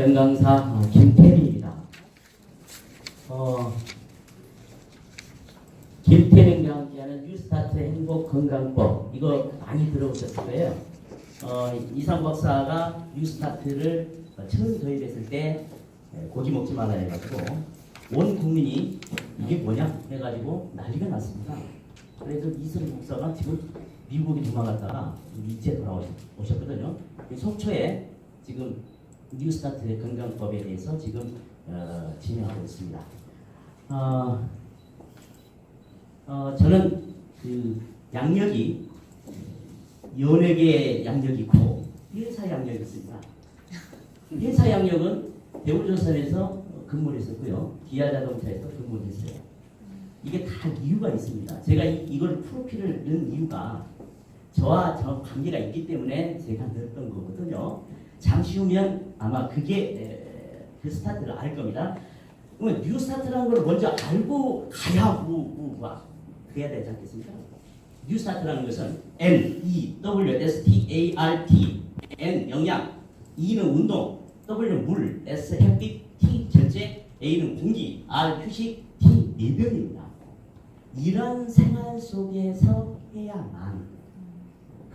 연강사 어, 김태민입니다. 어, 김태민과 함께하는 뉴스타트 행복 건강법 이거 많이 들어보셨을 거예요. 어, 이상 박사가 뉴스타트를 어, 처음 도입했을 때 에, 고기 먹지 말라 해가지고 온 국민이 이게 뭐냐 해가지고 난리가 났습니다. 그래서 이슬 목사가 지금 미국에 도망갔다가 이제 돌아오셨거든요. 속초에 지금 뉴스타트 건강법에 대해서 지금 어, 진행하고 있습니다. 어, 어, 저는 그 양력이 연예계 양력이 있고 회사 양력이 있습니다. 회사 양력은 대우조선에서 근무를 했었고요. 기아자동차에서 근무를 했어요. 이게 다 이유가 있습니다. 제가 이, 이걸 프로필을 넣은 이유가 저와 저 관계가 있기 때문에 제가 넣었던 거거든요. 잠시 후면 아마 그게 에, 그 스타트를 알 겁니다. 그러면 뉴 스타트라는 걸 먼저 알고 가야 우우와 그래야 되지 않겠습니까? 뉴 스타트라는 것은 N E W S T A R T N 영양 E는 운동 W 물 S 햇빛 T 절제 A는 공기 R 휴식 T 내변입니다. 이런 생활 속에서 해야만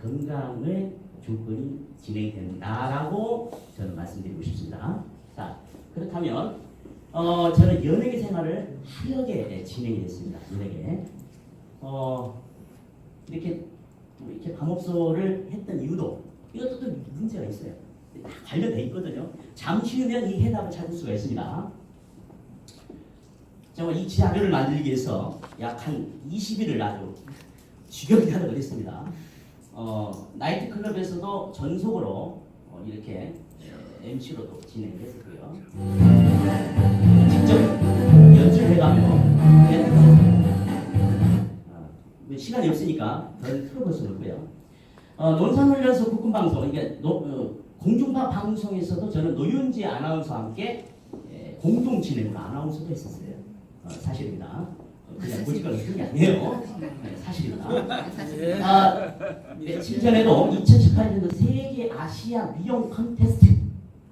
건강을 조건이 진행된다라고 저는 말씀드리고 싶습니다. 자 그렇다면 어, 저는 연예계 생활을 하려게 진행이 됐습니다. 연예계 어, 이렇게 이렇게 감옥소를 했던 이유도 이것도 또 문제가 있어요. 다 관련돼 있거든요. 잠시 후면 이 해답을 찾을 수가 있습니다. 정말 이 자료를 만들기 위해서 약 한 20일을 아주 하도록 했습니다. 어, 나이트 클럽에서도 전속으로 어, 이렇게 MC로도 진행을 했었고요. 직접 연출해가며 어, 시간이 없으니까 덜 틀어볼 수 없고요. 어, 논산훈련소 국군방송 이게 노, 어, 공중파 방송에서도 저는 노윤지 아나운서와 함께 예, 공동 진행으로 아나운서도 했었어요. 어, 사실입니다. 어, 그냥 무지가는 그게 아니에요. 네, 사실입니다. 아, 며칠 전에도 2018년도 세계 아시아 미용 컨테스트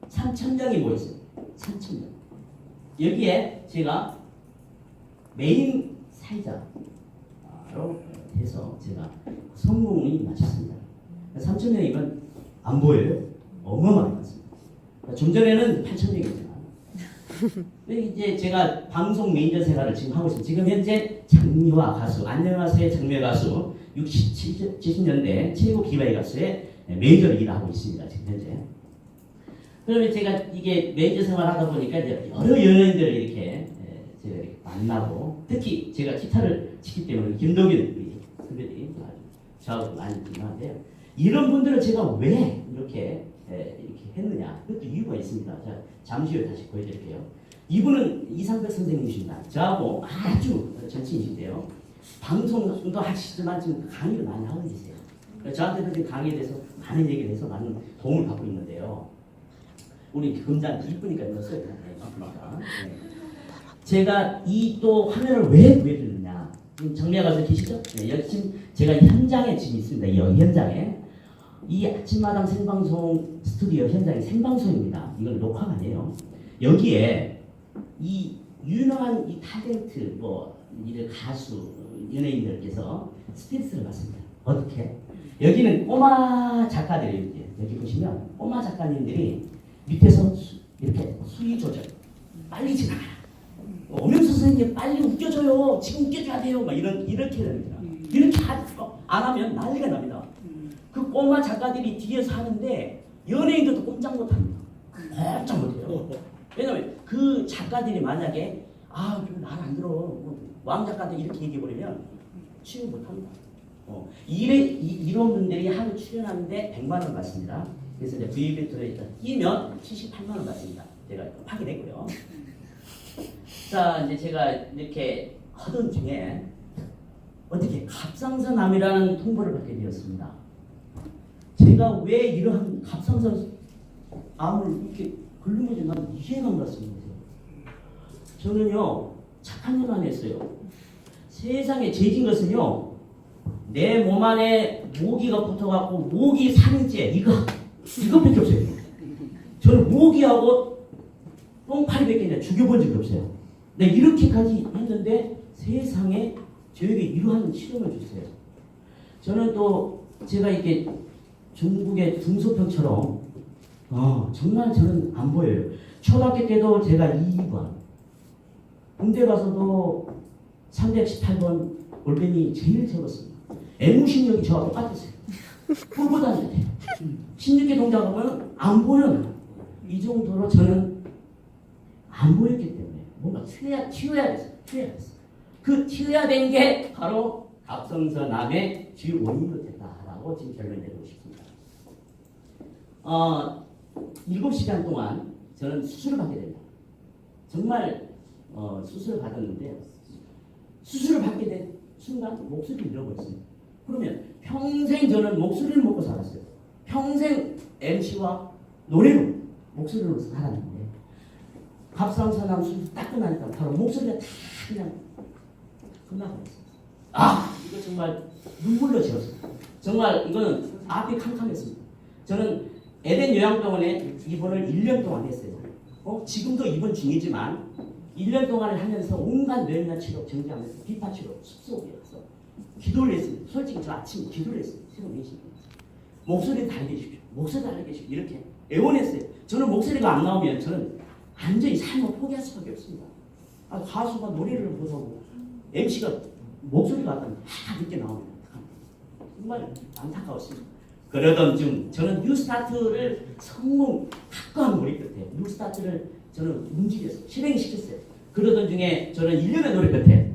3,000명이 모였어요. 3,000명. 여기에 제가 메인 사회자로 해서 제가 성공이 마쳤습니다. 3,000명이면 안 보여요? 어마어마하게 많습니다. 좀 전에는 8,000명이었잖아요. 근데 이제 제가 방송 매니저 생활을 지금 하고 있습니다. 지금 현재 장미화 가수, 안녕하세요 장미 가수 60, 70년대 최고 기바이 가수의 매니저를 일하고 있습니다. 지금 현재. 그러면 제가 이게 매니저 생활 하다 보니까 이제 여러 연예인들을 이렇게 에, 제가 이렇게 만나고 특히 제가 기타를 치기 때문에 선배들이 아주 저하고 많이 유명한데요. 이런 분들은 제가 왜 이렇게 에, 이렇게 했느냐 그것도 이유가 있습니다. 자, 잠시 후에 다시 보여드릴게요. 이분은 이상백 선생님이십니다. 저하고 아주 절친이신데요. 방송도 하시지만 지금 강의를 많이 하고 계세요. 저한테도 지금 강의에 대해서 많은 얘기를 해서 많은 도움을 받고 있는데요. 우리 금단 이쁘니까 넣었어요. 네, 이쁘니까. 네. 제가 이 또 화면을 왜 보여드렸느냐. 지금 정리아 가서 계시죠? 네, 여기 지금 제가 현장에 지금 있습니다. 이 현장에. 이 아침마당 생방송 스튜디오 현장이 생방송입니다. 이건 녹화가 아니에요. 여기에 이 유명한 이 탤런트 뭐 이들 가수 연예인들께서 스트레스를 받습니다. 어떻게? 여기는 꼬마 작가들이 여기 보시면 꼬마 작가님들이 밑에서 수, 이렇게 수위 조절 빨리 지나가라. 오명수 선생님 빨리 웃겨줘요. 지금 웃겨줘야 돼요. 막 이런 이렇게 됩니다. 이렇게 하- 안 하면 난리가 납니다. 그 꼬마 작가들이 뒤에서 하는데 연예인들도 꼼짝 못합니다. 꼼짝 못해요. 왜냐면 그 작가들이 만약에 아말안 들어 뭐왕 작가들 이렇게 얘기해 버리면 취업 못합니다. 어, 이, 이런 분들이 하루 출연하는데 100만 원 받습니다. 그래서 이제 VB 들어있다 끼면 78만 원 받습니다. 제가 확인했고요. 자 이제 제가 이렇게 하던 중에 어떻게 갑상선암이라는 통보를 받게 되었습니다. 제가 왜 이러한 갑상선 암을 이렇게 긁는 건지 난 이해가 안 갔습니다. 저는요 착한 일안 했어요. 세상에 죄진 것은요 내 몸 안에 모기가 붙어갖고 모기 살인죄 이거 이것밖에 없어요. 저는 모기하고 똥파리밖에 그냥 죽여본 적이 없어요. 네, 이렇게까지 했는데 세상에 저에게 이러한 실험을 줬어요. 저는 또 제가 이렇게 중국의 중소평처럼 어, 정말 저는 안 보여요. 초등학교 때도 제가 2번, 군대 가서도 318번 올빼미 제일 적었습니다. 애무심력이 저와. 꿀고 다닐 때. 16개 동작하면 안 보여요. 이 정도로 저는 안 보였기 때문에 뭔가 튀어야, 튀어야 됐어요. 튀어야 됐어요. 그 튀어야 된 게 바로 갑성선암의 주요 원인이 됐다라고 지금 결론 내리고 싶습니다. 어, 7시간 동안 저는 수술을 받게 됩니다. 정말 어, 수술을 받았는데 수술을 받게 된 순간 목소리를 잃어버렸어요. 그러면 평생 저는 목소리를 먹고 살았어요. 평생 MC와 노래로 목소리로 살았는데 갑상선암 수술 딱 끝나니까 바로 목소리가 다 그냥 끝나버렸어요. 아 이거 정말 눈물로 지었습니다. 정말 이거는 앞이 캄캄했습니다. 저는 에덴 요양병원에 입원을 1년 동안 했어요. 어, 지금도 입원 중이지만 1년 동안을 하면서 온갖 뇌나 치료 정지하면서 비파 치료 숲속이어서 기도를 했습니다. 솔직히 저 아침 기도를 했어요. 새로 내신 목소리 달게 해주십시오. 목소리 달게 해주십시오. 이렇게 애원했어요. 저는 목소리가 안 나오면 저는 완전히 삶을 포기할 수밖에 없습니다. 아, 가수가 노래를 못하고 MC가 목소리가 다 늦게 어떡합니까? 정말 안타까웠습니다. 그러던 중 저는 뉴스타트를 성공 확고한 몰입 끝에 뉴스타트를 저는 움직였어요. 실행시켰어요. 그러던 중에 저는 1년의 노래 끝에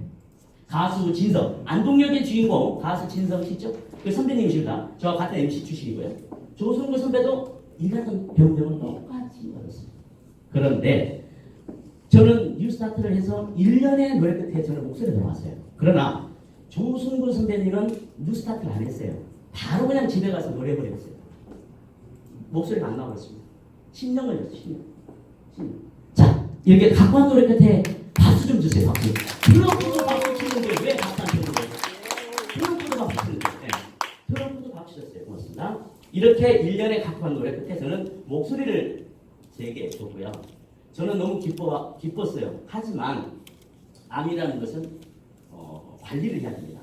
가수 진성, 안동역의 주인공 가수 진성 씨죠? 그 선배님이십니다. 저와 같은 MC 출신이고요. 조승구 선배도 일하던 배우병을 똑같이 받았어요. 그런데 저는 뉴스타트를 해서 1년의 노래 끝에 저는 목소리가 들어왔어요. 그러나 조승구 선배님은 뉴스타트를 안 했어요. 바로 그냥 집에 가서 노래 부르었어요. 목소리가 안 나왔습니다. 10년 걸렸어요. 10년. 10년. 자, 이렇게 각관 노래 끝에 박수 좀 주세요. 박수. 트럼프도 박수 치는데 왜 박수 안 치는 거예요? 트럼프도 박수 치는데. 네. 트럼프도 박수 쳤어요. 고맙습니다. 이렇게 1년의 각관 노래 끝에 저는 목소리를 제게 줬고요. 저는 너무 기뻐, 기뻤어요. 하지만 암이라는 것은 어, 관리를 해야 됩니다.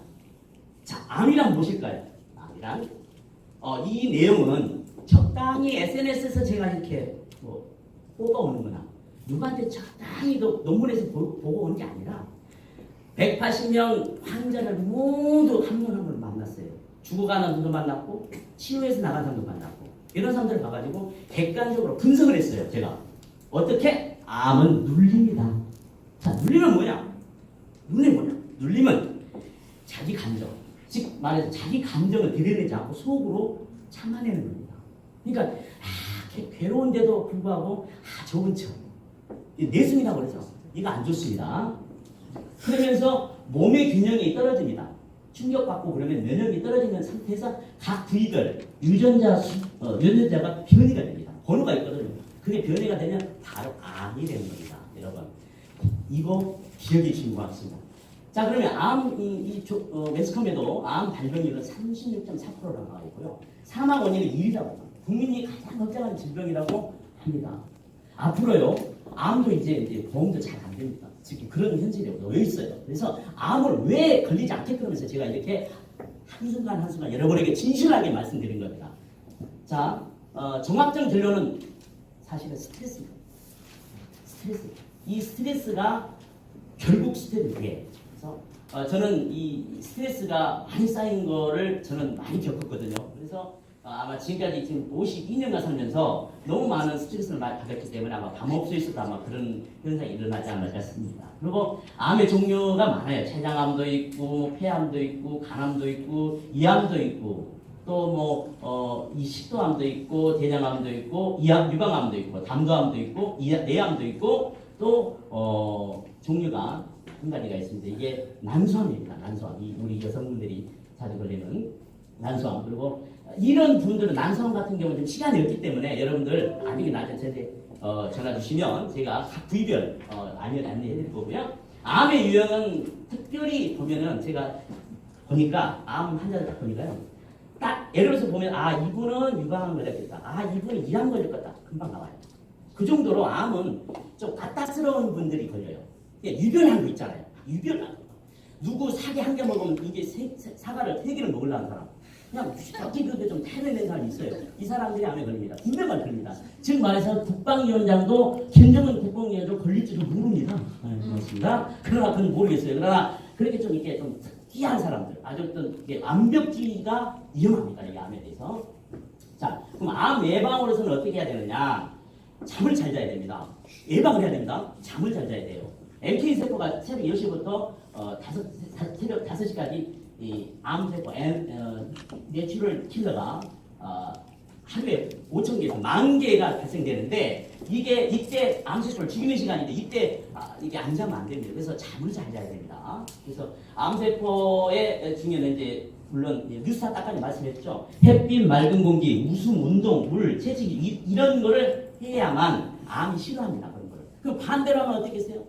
자, 암이란 무엇일까요? 암이란 어, 이 내용은 적당히 SNS에서 제가 이렇게 뭐 뽑아오는구나. 누구한테 적당히 그 논문에서 보, 보고 온게 아니라 180명 환자를 모두 한분 한 분 만났어요. 죽어가는 분도 만났고 치료해서 나간 사람도 만났고 이런 사람들을 봐가지고 객관적으로 분석을 했어요. 제가 어떻게 암은 눌림이다. 자 눌림은 뭐냐? 눌림 뭐냐? 눌림은 자기 감정, 즉 말해서 자기 감정을 드러내지 않고 속으로 참아내는 겁니다. 그러니까 아, 괴- 괴로운데도 불구하고 아, 좋은 척. 이 내숭이라고 그러죠. 이거 안 좋습니다. 그러면서 몸의 균형이 떨어집니다. 충격받고 그러면 면역이 떨어지는 상태에서 각 부위들 유전자 수, 어, 유전자가 변이가 됩니다. 번호가 있거든요. 그게 변이가 되면 바로 암이 되는 겁니다. 여러분 이거 기억해 주시기 바랍니다. 자 그러면 암, 이, 이 조, 어, 매스컴에도 암 발병률은 36.4%라고 나와 있고요. 사망 원인은 1위라고 합니다. 국민이 가장 걱정하는 질병이라고 합니다. 앞으로요, 암도 이제, 이제 보험도 잘 안 됩니다. 지금 그런 현실에 놓여 있어요. 그래서 암을 왜 걸리지 않게끔 하면서 제가 이렇게 한순간 한순간 여러분에게 진실하게 말씀드린 겁니다. 자, 어, 종합적 진료는 사실은 스트레스입니다. 스트레스. 이 스트레스가 결국 스트레스예요. 그래서 어, 저는 이 스트레스가 많이 쌓인 거를 저는 많이 겪었거든요. 그래서 어, 아마 지금까지 지금 52년간 살면서 너무 많은 스트레스를 많이 받았기 때문에 아마 감옥수에서도 아마 그런 현상이 일어나지 않을까 싶습니다. 그리고 암의 종류가 많아요. 췌장암도 있고, 폐암도 있고, 간암도 있고, 이암도 있고, 또 뭐, 어, 이 식도암도 있고, 대장암도 있고, 이암, 유방암도 있고, 담도암도 있고, 이, 뇌암도 있고, 또, 어, 종류가 한 가지가 있습니다. 이게 난소암입니다. 난소암. 이 우리 여성분들이 자주 걸리는 난소암. 그리고 이런 분들은 난소암 같은 경우는 좀 시간이 없기 때문에 여러분들 나중에 저한테 어, 전화 주시면 제가 각 부위별 어, 안내, 안내해 드릴 거고요. 암의 유형은 특별히 보면은 제가 보니까 암 환자들 딱 보니까요. 딱 예를 들어서 보면 아 이분은 유방암 걸렸겠다. 아 이분은 이암 걸렸겠다. 금방 나와요. 그 정도로 암은 좀 까딱스러운 분들이 걸려요. 이게 유별한 거 있잖아요. 유별한 거. 누구 사기 한 개 먹으면 이게 세- 세- 사과를 세 개를 먹으려는 사람. 그냥 어떻게 좀 태어낸 사람이 있어요. 이 사람들이 암에 걸립니다. 분명히 걸립니다. 즉 말해서 국방위원장도 김정은 국방위원장 걸릴 줄은 모릅니다. 네, 그렇습니다. 그러나 그건 모르겠어요. 그러나 그렇게 좀 이렇게 좀 특이한 사람들, 아주 어떤 이게 완벽주의가 위험합니다. 이 암에 대해서. 자, 그럼 암 예방으로서는 어떻게 해야 되느냐? 잠을 잘 자야 됩니다. 예방을 해야 됩니다. 잠을 잘 자야 돼요. MK 세포가 새벽 10시부터 어, 다섯, 다- 새벽 5시까지 이 암세포, 엔, 어, 뇌출혈 킬러가 어, 하루에 5천 개에서 만 개가 발생되는데 이게 이때 암세포를 죽이는 시간인데 이때 아, 이게 안 자면 안 됩니다. 그래서 잠을 잘 자야 됩니다. 그래서 암세포의 중요는 이제 물론 뉴스타 아까 말씀했죠. 햇빛, 맑은 공기, 웃음, 운동, 물, 채식 이, 이런 거를 해야만 암이 싫어합니다. 그런 거를. 그럼 반대로 하면 어떻겠어요?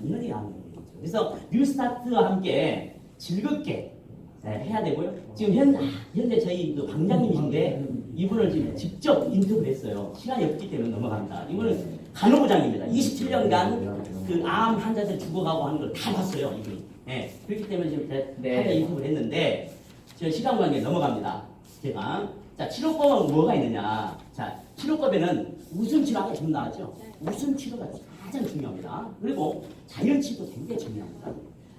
당연히 암이 오겠죠. 그래서 뉴스타트와 함께 즐겁게 네, 해야 되고요. 지금 현, 아, 현재 저희 그 방장님이신데 이분을 지금 직접 인터뷰를 했어요. 시간이 없기 때문에 넘어갑니다. 이분은 간호부장입니다. 27년간 그 암 환자들 죽어가고 하는 걸 다 봤어요. 이분이. 네, 그렇기 때문에 지금 네. 인터뷰를 했는데 저 시간 관계 넘어갑니다. 제가 자 치료법은 뭐가 있느냐? 자 치료법에는 웃음 치료가 좀 나왔죠. 웃음 치료가 가장 중요합니다. 그리고 자연 치료 굉장히 중요합니다.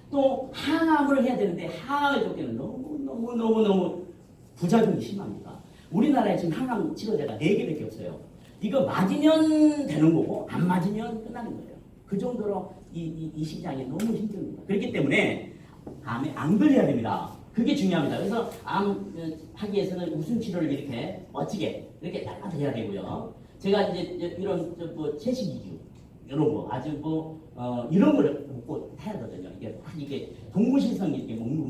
또 항암을 해야 되는데 항암의 조건은 너무 너무 너무 너무 부작용이 심합니다. 우리나라에 지금 항암 치료제가 4개밖에 없어요. 이거 맞으면 되는 거고 안 맞으면 끝나는 거예요. 그 정도로 이, 이, 이 시장이 너무 힘듭니다. 그렇기 때문에 암에 안 걸려야 됩니다. 그게 중요합니다. 그래서 암 어, 하기 위해서는 웃음 치료를 이렇게 멋지게 이렇게 딱 해야 되고요. 제가 이제 이런 저뭐 채식 이주 이런 거 아주 뭐 어, 이런 거를 먹고 해야 되거든요. 이게 딱 이게 동물신성 이렇게 먹는구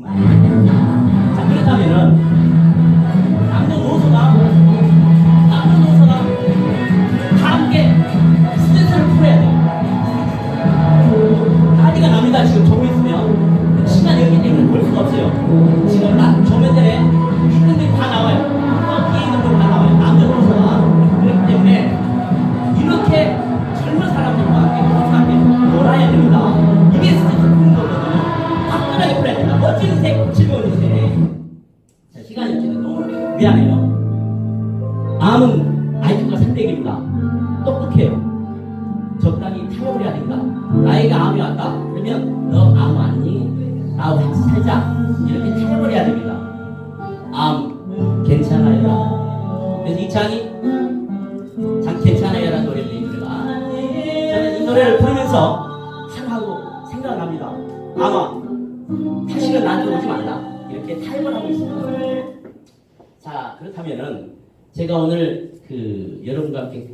때문에 너무 미안해요. 암은 IQ가 300입니다. 똑똑해요. 적당히 타협을 해야 됩니다. 나이가 암이 왔다. 그러면 너암 왔니? 나하고 같이 살자. 이렇게 타협을 해야 됩니다. 암 괜찮아요. 그래서 이창이 참 괜찮아요라는 노래를 이 노래가 저는 이 노래를 부르면서 제가 오늘 그 여러분과 함께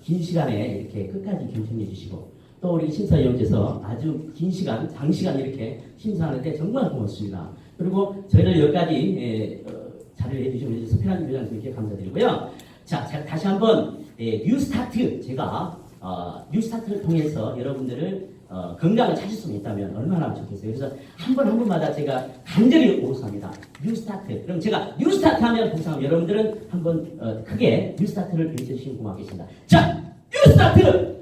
긴 시간에 이렇게 끝까지 경청해 주시고 또 우리 심사위원께서 아주 긴 시간, 장시간 이렇게 심사하는데 정말 고맙습니다. 그리고 저희를 여기까지 자료를 해주신 서편한 위원장님께 감사드리고요. 자, 자, 다시 한번 예, 뉴스타트 제가 어, 뉴스타트를 통해서 여러분들을 어, 건강을 찾을 수 있다면 얼마나 좋겠어요. 그래서 한 번 한 번마다 제가 간절히 오수합니다. 뉴스타트. 그럼 제가 뉴스타트 하면 봉사하면 여러분들은 한번 어, 크게 뉴스타트를 외쳐주시면 고맙겠습니다. 자, 뉴스타트!